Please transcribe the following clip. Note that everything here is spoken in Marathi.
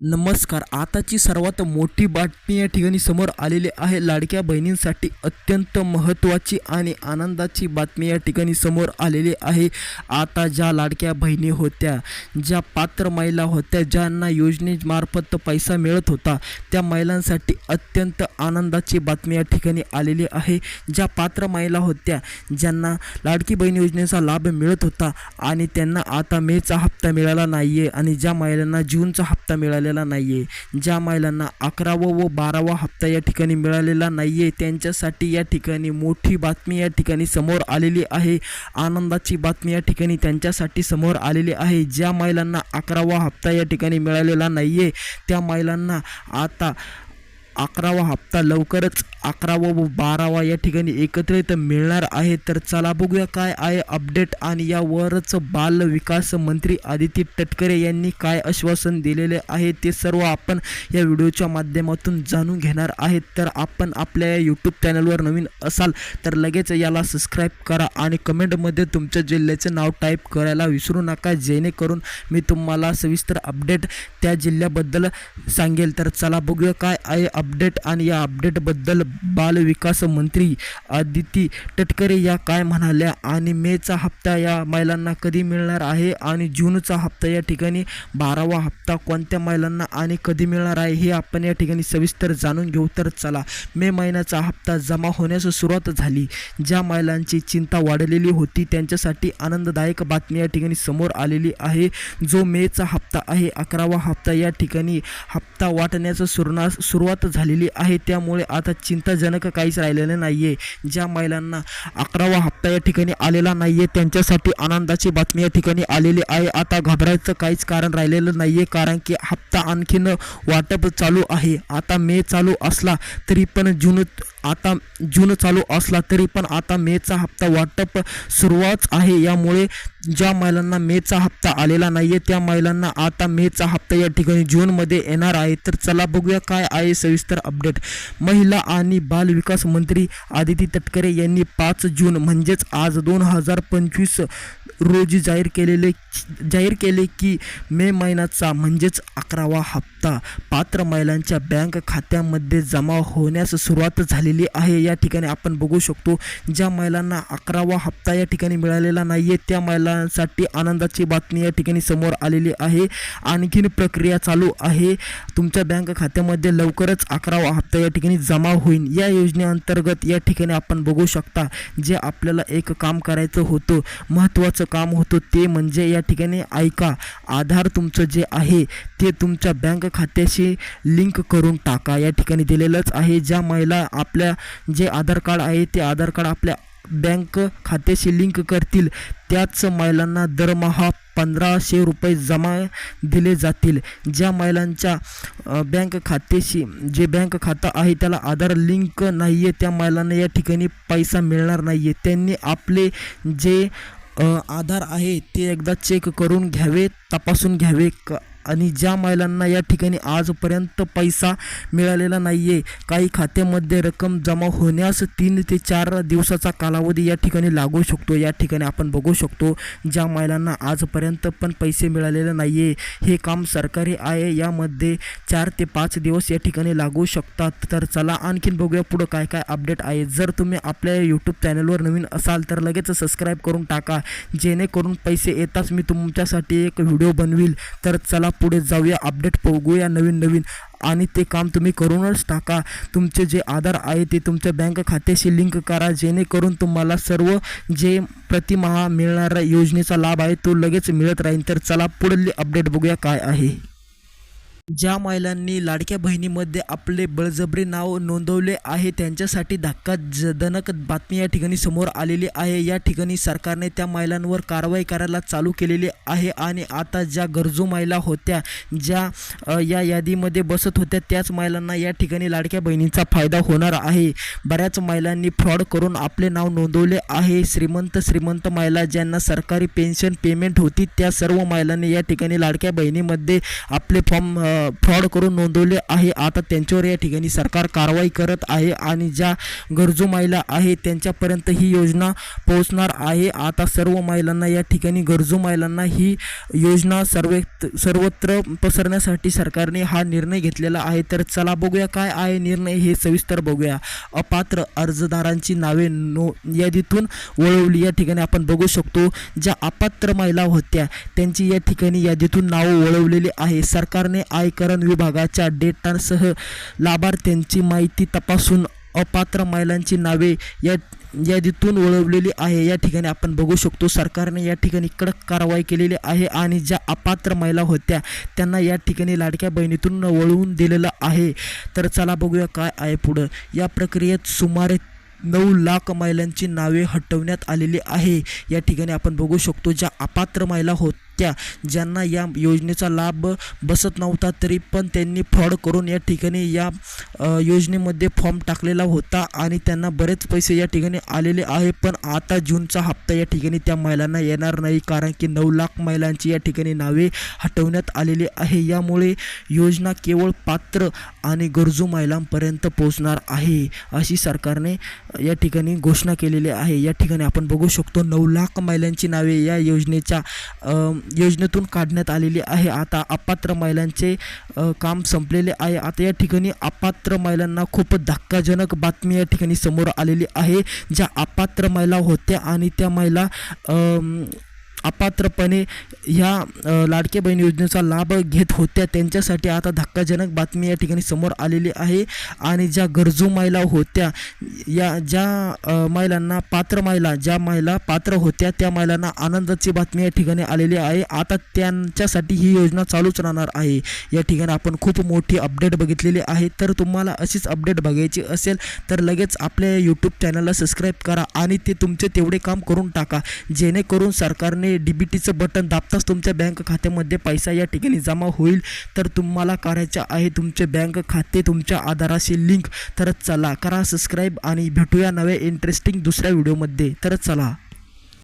नमस्कार. आताची सर्वात मोठी बातमी या ठिकाणी समोर आलेली आहे. लाडक्या बहिणींसाठी अत्यंत महत्त्वाची आणि आनंदाची बातमी या ठिकाणी समोर आलेली आहे. आता ज्या लाडक्या बहिणी होत्या ज्या पात्र महिला होत्या ज्यांना योजनेमार्फत पैसा मिळत होता त्या महिलांसाठी अत्यंत आनंदाची बातमी या ठिकाणी आलेली आहे. ज्या पात्र महिला होत्या ज्यांना लाडकी बहीण योजनेचा लाभ मिळत होता आणि त्यांना आता मेचा हप्ता मिळाला नाही आहे आणि ज्या महिलांना जूनचा हप्ता मिळाला मिळालेला नाही आहे ज्या महिलांना अकरावा व बारावा हप्ता या ठिकाणी मिळालेला नाही आहे त्यांच्यासाठी या ठिकाणी मोठी बातमी या ठिकाणी समोर आलेली आहे. आनंदाची बातमी या ठिकाणी त्यांच्यासाठी समोर आलेली आहे. ज्या महिलांना अकरावा हप्ता या ठिकाणी मिळालेला नाही आहे त्या महिलांना आता अकरावा हप्ता लवकरच अकरावा व बारावा या ठिकाणी एकत्रित मिळणार आहे. तर चला बघूया काय आहे अपडेट आणि यावरच बाल विकास मंत्री आदिती तटकरे यांनी काय आश्वासन दिलेले आहे ते सर्व आपण या व्हिडिओच्या माध्यमातून जाणून घेणार आहेत. तर आपण आपल्या या यूट्यूब चॅनलवर नवीन असाल तर लगेच याला सबस्क्राईब करा आणि कमेंटमध्ये तुमच्या जिल्ह्याचे नाव टाईप करायला विसरू नका. जेणेकरून मी तुम्हाला सविस्तर अपडेट त्या जिल्ह्याबद्दल सांगेल. तर चला बघूया काय आहे अपडेट आणि या अपडेटबद्दल बालविकास मंत्री आदिती तटकरे या काय म्हणाल्या? आणि मेचा हप्ता या महिलांना कधी मिळणार आहे? आणि जूनचा हप्ता या ठिकाणी बारावा हप्ता कोणत्या महिलांना आणि कधी मिळणार आहे? हे आपण या ठिकाणी सविस्तर जाणून घेऊ. तर चला मे महिन्याचा हप्ता जमा होण्यास सुरुवात झाली. ज्या महिलांची चिंता वाढलेली होती त्यांच्यासाठी आनंददायक बातमी या ठिकाणी समोर आलेली आहे. जो मेचा हप्ता आहे अकरावा हप्ता या ठिकाणी हप्ता वाटण्याचं सुरुवात सुरुवात झालेली आहे. त्यामुळे आता चिंताजनक काहीच राहिलेलं नाही आहे ज्या महिलांना अकरावा हप्ता या ठिकाणी आलेला नाही आहे त्यांच्यासाठी आनंदाची बातमी या ठिकाणी आलेली आहे. आता घबरायचं काहीच कारण राहिलेलं नाही आहे कारण की हप्ता आणखीन वाटप चालू आहे. आता मे चालू असला तरी पण जून आता जून चालू असला तरी पण आता मेचा हप्ता वाटप सुरुवात आहे. यामुळे ज्या महिलांना मेचा हप्ता आलेला नाही आहे त्या महिलांना आता मेचा हप्ता या ठिकाणी जूनमध्ये येणार आहे. तर चला बघूया काय आहे सविस्तर अपडेट. महिला आणि बाल विकास मंत्री आदिती तटकरे यांनी पाच जून म्हणजेच आज दोन हजार पंचवीस रोजी जाहीर केलेले जाहीर केले की मे महिन्याचा म्हणजेच अकरावा हप्ता पात्र महिलांच्या बँक खात्यामध्ये जमा होण्यास सुरुवात झालेली आहे. या ठिकाणी आपण बघू शकतो ज्या महिलांना अकरावा हप्ता या ठिकाणी मिळालेला नाही आहे त्या महिलांसाठी आनंदाची बातमी या ठिकाणी समोर आलेली आहे. आणखीन प्रक्रिया चालू आहे. तुमच्या बँक खात्यामध्ये लवकरच अकरावा हप्ता या ठिकाणी जमा होईल. या योजनेअंतर्गत या ठिकाणी आपण बघू शकता जे आपल्याला एक काम करायचं होतं महत्त्वाचं काम होतं ते म्हणजे या ठिकाणी ऐका. आधार तुमचं जे आहे ते तुमच्या बँक खात्याशी लिंक करून टाका. या ठिकाणी दिलेलंच आहे ज्या महिला आपल्या जे आधार कार्ड आहे ते आधार कार्ड आपल्या बँक खात्याशी लिंक करतील. त्याच महिलांना दरमहा पंधराशे रुपये जमा दिले जातील. ज्या महिलांच्या बँक खात्याशी जे बँक खातं आहे त्याला आधार लिंक नाही आहे त्या महिलांना या ठिकाणी पैसा मिळणार नाही आहे त्यांनी आपले जे आधार आहे ते एकदा चेक करून घ्यावे तपासून घ्यावे क आणि ज्या महिलांना या ठिकाणी आजपर्यंत पैसा मिळालेला नाही आहे काही खात्यामध्ये रक्कम जमा होण्यास तीन ते चार दिवसाचा कालावधी या ठिकाणी लागू शकतो. या ठिकाणी आपण बघू शकतो ज्या महिलांना आजपर्यंत पण पैसे मिळालेले नाही आहे हे काम सरकारी आहे. यामध्ये चार ते पाच दिवस या ठिकाणी लागू शकतात. तर चला आणखीन बघूया पुढं काय काय अपडेट आहे. जर तुम्ही आपल्या यूट्यूब चॅनलवर नवीन असाल तर लगेच सबस्क्राईब करून टाका. जेणेकरून पैसे येताच मी तुमच्यासाठी एक व्हिडिओ बनवील. तर चला पुढे जाऊया अपडेट बघूया नवीन नवीन. आणि ते काम तुम्ही करूनच टाका. तुमचे जे आधार आहे ते तुमच्या बँक खात्याशी लिंक करा. जेणेकरून तुम्हाला सर्व जे प्रतिमाहा मिळणाऱ्या योजनेचा लाभ आहे तो लगेच मिळत राहील तर चला पुढली अपडेट बघूया काय आहे. ज्या महिलांनी लाडक्या बहिणीमध्ये आपले बळजबरी नाव नोंदवले आहे त्यांच्यासाठी धक्काजनक बातमी या ठिकाणी समोर आलेली आहे. या ठिकाणी सरकारने त्या महिलांवर कारवाई करायला चालू केलेली आहे आणि आता ज्या गरजू महिला होत्या ज्या या यादीमध्ये बसत होत्या त्याच महिलांना या ठिकाणी लाडक्या बहिणींचा फायदा होणार आहे. बऱ्याच महिलांनी फ्रॉड करून आपले नाव नोंदवले आहे. श्रीमंत श्रीमंत महिला ज्यांना सरकारी पेन्शन पेमेंट होती त्या सर्व महिलांनी या ठिकाणी लाडक्या बहिणीमध्ये आपले फॉर्म फ्रॉड करून नोंदवले आहे. आता त्यांच्यावर या ठिकाणी सरकार कारवाई करत आहे आणि ज्या गरजू महिला आहे त्यांच्यापर्यंत ही योजना पोहोचणार आहे. आता सर्व महिलांना या ठिकाणी गरजू महिलांना ही योजना सर्व सर्वत्र पसरण्यासाठी सरकारने हा निर्णय घेतलेला आहे. तर चला बघूया काय आहे निर्णय हे सविस्तर बघूया. अपात्र अर्जदारांची नावे नो यादीतून वळवली. या ठिकाणी आपण बघू शकतो ज्या अपात्र महिला होत्या त्यांची या ठिकाणी यादीतून नावं वळवलेली आहे. सरकारने आय आयकरण विभागाच्या डेटासह लाभार्थ्यांची माहिती तपासून अपात्र महिलांची नावे या यादीतून वळवलेली आहे. या ठिकाणी आपण बघू शकतो सरकारने या ठिकाणी कडक कारवाई केलेली आहे आणि ज्या अपात्र महिला होत्या त्यांना या ठिकाणी लाडक्या बहिणीतून वळवून दिलेलं आहे. तर चला बघूया काय आहे पुढं. या प्रक्रियेत सुमारे नऊ लाख महिलांची नावे हटवण्यात आलेली आहे. या ठिकाणी आपण बघू शकतो ज्या अपात्र महिला होत्या. ज्यांना या योजनेचा लाभ बसत नव्हता तरी पण त्यांनी फ्रॉड करून या ठिकाणी या योजनेमध्ये फॉर्म टाकलेला होता आणि त्यांना बरेच पैसे या ठिकाणी आलेले आहे. पण आता जूनचा हप्ता या ठिकाणी त्या महिलांना येणार नाही कारण की नऊ लाख महिलांची या ठिकाणी नावे हटवण्यात आलेली आहे. यामुळे योजना केवळ पात्र आणि गरजू महिलांपर्यंत पोहोचणार आहे अशी सरकारने या ठिकाणी घोषणा केलेली आहे. या ठिकाणी आपण बघू शकतो नऊ लाख महिलांची नावे या योजनेच्या योजनेतून काढण्यात आलेली आहे. आता अपात्र महिलांचे काम संपलेले आहे. आता या ठिकाणी अपात्र महिलांना खूप धक्काजनक बातमी या ठिकाणी समोर आलेली आहे. ज्या अपात्र महिला होत्या आणि त्या महिला अपात्रपणे ह्या लाडके बहीण योजनेचा लाभ घेत होत्या. त्यांच्यासाठी आता धक्काजनक बातमी या ठिकाणी समोर आलेली आहे. आणि ज्या गरजू महिला होत्या या ज्या महिलांना पात्र महिला ज्या महिला पात्र होत्या त्या महिलांना आनंदाची बातमी या ठिकाणी आलेली आहे. आता त्यांच्यासाठी ही योजना चालूच राहणार आहे. या ठिकाणी आपण खूप मोठी अपडेट बघितलेली आहे. तर तुम्हाला अशीच अपडेट बघायची असेल तर लगेच आपल्या यूट्यूब चॅनलला सबस्क्राईब करा आणि ते तुमचे तेवढे काम करून टाका. जेणेकरून सरकारने डी बी टीचं बटन दाबताच तुमच्या बँक खात्यामध्ये पैसा या ठिकाणी जमा होईल. तर तुम्हाला करायचं आहे तुमचे बँक खाते तुमच्या आधाराशी लिंक तर चला करा सबस्क्राईब आणि भेटूया नव्या इंटरेस्टिंग दुसऱ्या व्हिडिओमध्ये तर चला.